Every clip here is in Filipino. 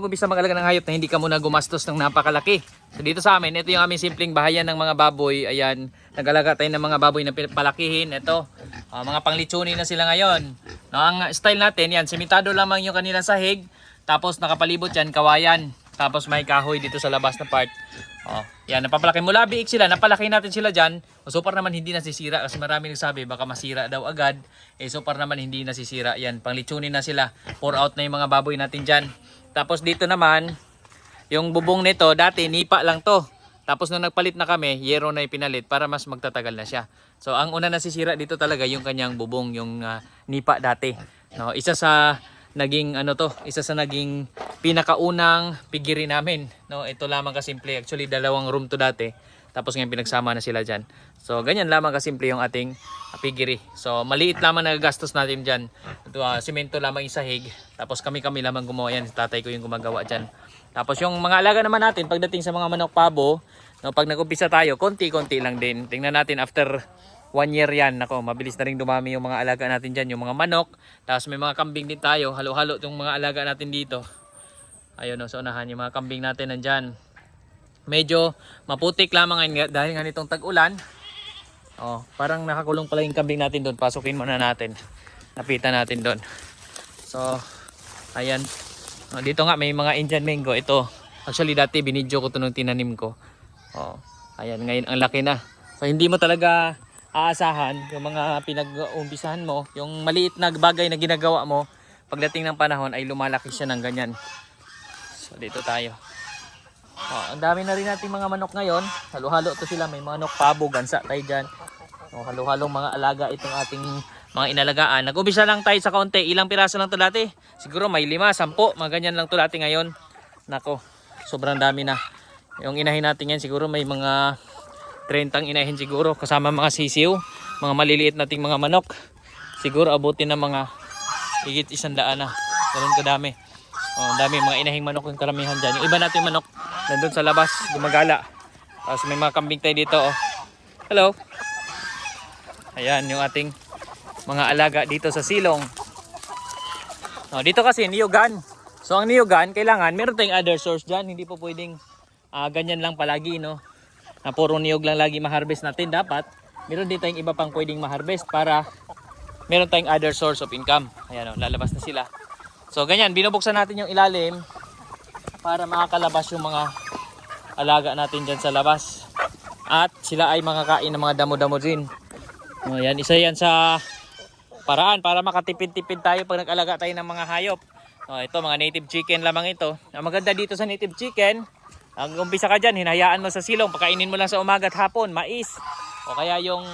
Umpisa mag-alaga ng hayop na hindi ka muna gumastos ng napakalaki. So dito sa amin, ito yung aming simpleng bahayan ng mga baboy. Ayan, nag-alaga tayo ng mga baboy na palakihin. Ito, ah, mga panglitsuni na sila ngayon. No, ang style natin, yan, simitado lamang yung kanilang sahig. Tapos nakapalibot yan, kawayan. Tapos may kahoy dito sa labas na part. Oh, yan, napapalaki. Mula biik sila, napalaki natin sila dyan. O, so far naman hindi nasisira kasi marami nagsabi baka masira daw agad. Eh, so naman hindi nasisira. Yan, panglitsunin na sila. Pour out na yung mga baboy natin dyan. Tapos dito naman, yung bubong nito, dati nipa lang to. Tapos nung nagpalit na kami, yero na ipinalit para mas magtatagal na siya. So ang una nasisira dito talaga yung kanyang bubong, yung ah, nipa dati. No, isa sa naging ano to, isa sa naging pinakaunang pigiri namin. No, ito lamang kasimple. Actually, dalawang room to dati. Tapos ngayon pinagsama na sila dyan. So ganyan lamang kasimple yung ating pigiri. So maliit lamang nagagastos natin dyan. Ito, ah, simento lamang yung sahig. Tapos kami-kami lamang gumawa yan. Tatay ko yung gumagawa dyan. Tapos yung mga alaga naman natin pagdating sa mga manok pabo, no, pag nag-umpisa tayo, konti-konti lang din. Tingnan natin after one year yan. Nako, mabilis na rin dumami yung mga alaga natin dyan. Yung mga manok. Tapos may mga kambing din tayo. Halo-halo yung mga alaga natin dito. Ayun, no, sa unahan. Yung mga kambing natin nandyan. Medyo maputik lamang ngayon nga- dahil nga nitong tag-ulan. Oh, parang nakakulong pala yung kambing natin doon. Pasukin muna natin. Napitan natin doon. So, ayan. Oh, dito nga may mga Indian mango. Ito, actually dati binidyo ko ito nung tinanim ko. Oh, ayan, ngayon ang laki na. So, hindi mo talaga aasahan yung mga pinag-umpisahan mo. Yung maliit na bagay na ginagawa mo, pagdating ng panahon ay lumalaki siya ng ganyan. So, dito tayo. Oh, ang dami na rin nating mga manok ngayon. Halo-halo to sila. May manok, pabo, gansa tayo dyan. Oh, halo-halong mga alaga itong ating mga inalagaan. Nag-umpisa lang tayo sa kaunti. Ilang piraso lang to dati? Siguro may lima, sampo. Mga ganyan lang to dati ngayon. Nako, sobrang dami na. Yung inahin natin yan siguro may mga 30 inahin siguro. Kasama mga sisiw. Mga maliliit nating mga manok. Siguro abutin na mga higit isang daan na. Ganun kadami. Oh, ang dami mga inahing manok yung karamihan dyan. Yung iba nating manok nandun sa labas, gumagala. Tapos may mga kambing tayo dito. Oh. Hello. Ayan yung ating mga alaga dito sa silong. Oh, dito kasi niyugan. So ang niyugan, kailangan meron tayong other source dyan. Hindi po pwedeng ah, ganyan lang palagi. No? Na puro niyog lang lagi ma-harvest natin. Dapat meron din tayong iba pang pwedeng ma-harvest para meron tayong other source of income. Ayan o, lalabas na sila. So ganyan, binubuksan natin yung ilalim para makakalabas yung mga alaga natin dyan sa labas. At sila ay makakain ng mga damo-damo din. O, yan, isa yan sa paraan para makatipid-tipid tayo pag nag-alaga tayo ng mga hayop. O, ito, mga native chicken lamang ito. Ang maganda dito sa native chicken, ang umpisa ka dyan, hinahayaan mo sa silong, pakainin mo lang sa umaga at hapon, mais. O kaya yung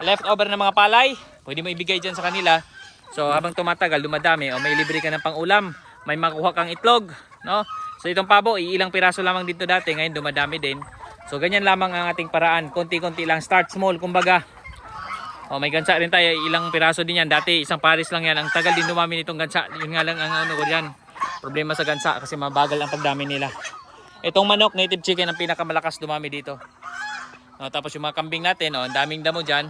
leftover ng mga palay, pwede mo ibigay dyan sa kanila. So habang tumatagal, dumadami, o may libre ka ng pang-ulam, may makuha kang itlog, no? So itong pabo, iilang piraso lamang dito dati, ngayon dumadami din. So ganyan lamang ang ating paraan, konti-konti lang, start small, kumbaga. O may gansa rin tayo, ilang piraso din yan. Dati isang pares lang yan, ang tagal din dumami nitong gansa. Yun nga lang ang ano ko diyan. Problema sa gansa kasi mabagal ang pagdami nila. Itong manok, native chicken, ang pinakamalakas dumami dito. No, tapos yung mga kambing natin, oh, ang daming damo dyan.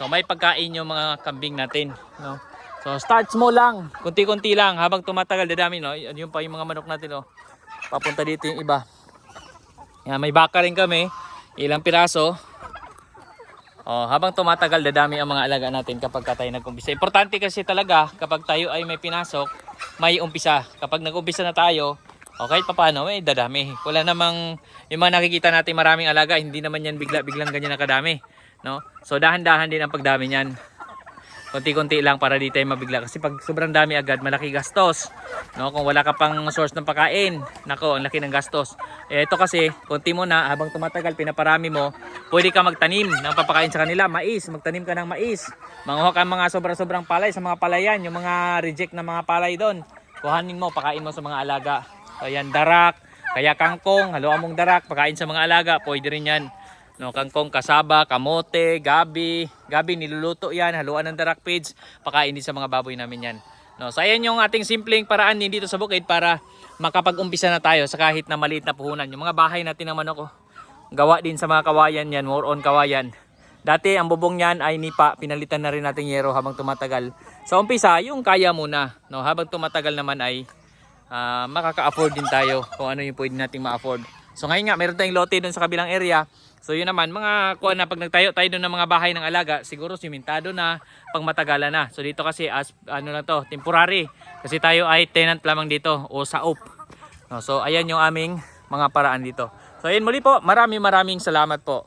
So may pagkain yung mga kambing natin. No? So start small lang, kunti-kunti lang. Habang tumatagal, dadami. No? Yun pa yung mga manok natin. Oh. Papunta dito yung iba. Yan, may baka rin kami. Ilang piraso. Oh, habang tumatagal, dadami ang mga alaga natin kapag ka tayo nag-umpisa. Importante kasi talaga kapag tayo ay may pinasok, may umpisa. Kapag nag-umpisa na tayo, o kahit papaano, eh, dadami. Wala namang, yung mga nakikita natin maraming alaga, hindi naman yan bigla-biglang ganyan nakadami. No? So dahan-dahan din ang pagdami niyan. Konti-konti lang para di tayo mabigla. Kasi pag sobrang dami agad, malaki gastos. No? Kung wala ka pang source ng pagkain, nako, ang laki ng gastos. Eh, ito kasi, konti mo na, habang tumatagal, pinaparami mo, pwede ka magtanim ng papakain sa kanila, mais. Magtanim ka ng mais. Manguha ka mga sobra-sobrang palay sa mga palayan, yung mga reject na mga palay doon. Kuhanin mo, pakain mo sa mga alaga. Ayan, darak, kaya kangkong, haluan mong darak, pakain sa mga alaga, pwede rin yan. No, kangkong, kasaba, kamote, gabi. Gabi, niluluto yan, haluan ng darak pigs, pakain sa mga baboy namin yan. No, so ayan yung ating simpleng paraan din dito sa bukid para makapag-umpisa na tayo sa kahit na maliit na puhunan. Yung mga bahay natin ng manok, oh, gawa din sa mga kawayan yan, more on kawayan. Dati ang bubong niyan ay nipa, pinalitan na rin natin yero habang tumatagal. Sa umpisa, yung kaya muna, no, habang tumatagal naman ay ah, makaka-afford din tayo kung ano yung pwede nating ma-afford. So ngayon nga, meron tayong lote doon sa kabilang area. So yun naman, mga kuha na pag nagtayo tayo doon ng mga bahay ng alaga, siguro simentado na, pang matagalan na. So dito kasi as ano na to, temporary. Kasi tayo ay tenant lamang dito o sa OP. So ayan yung aming mga paraan dito. So ayun muli po, maraming maraming salamat po.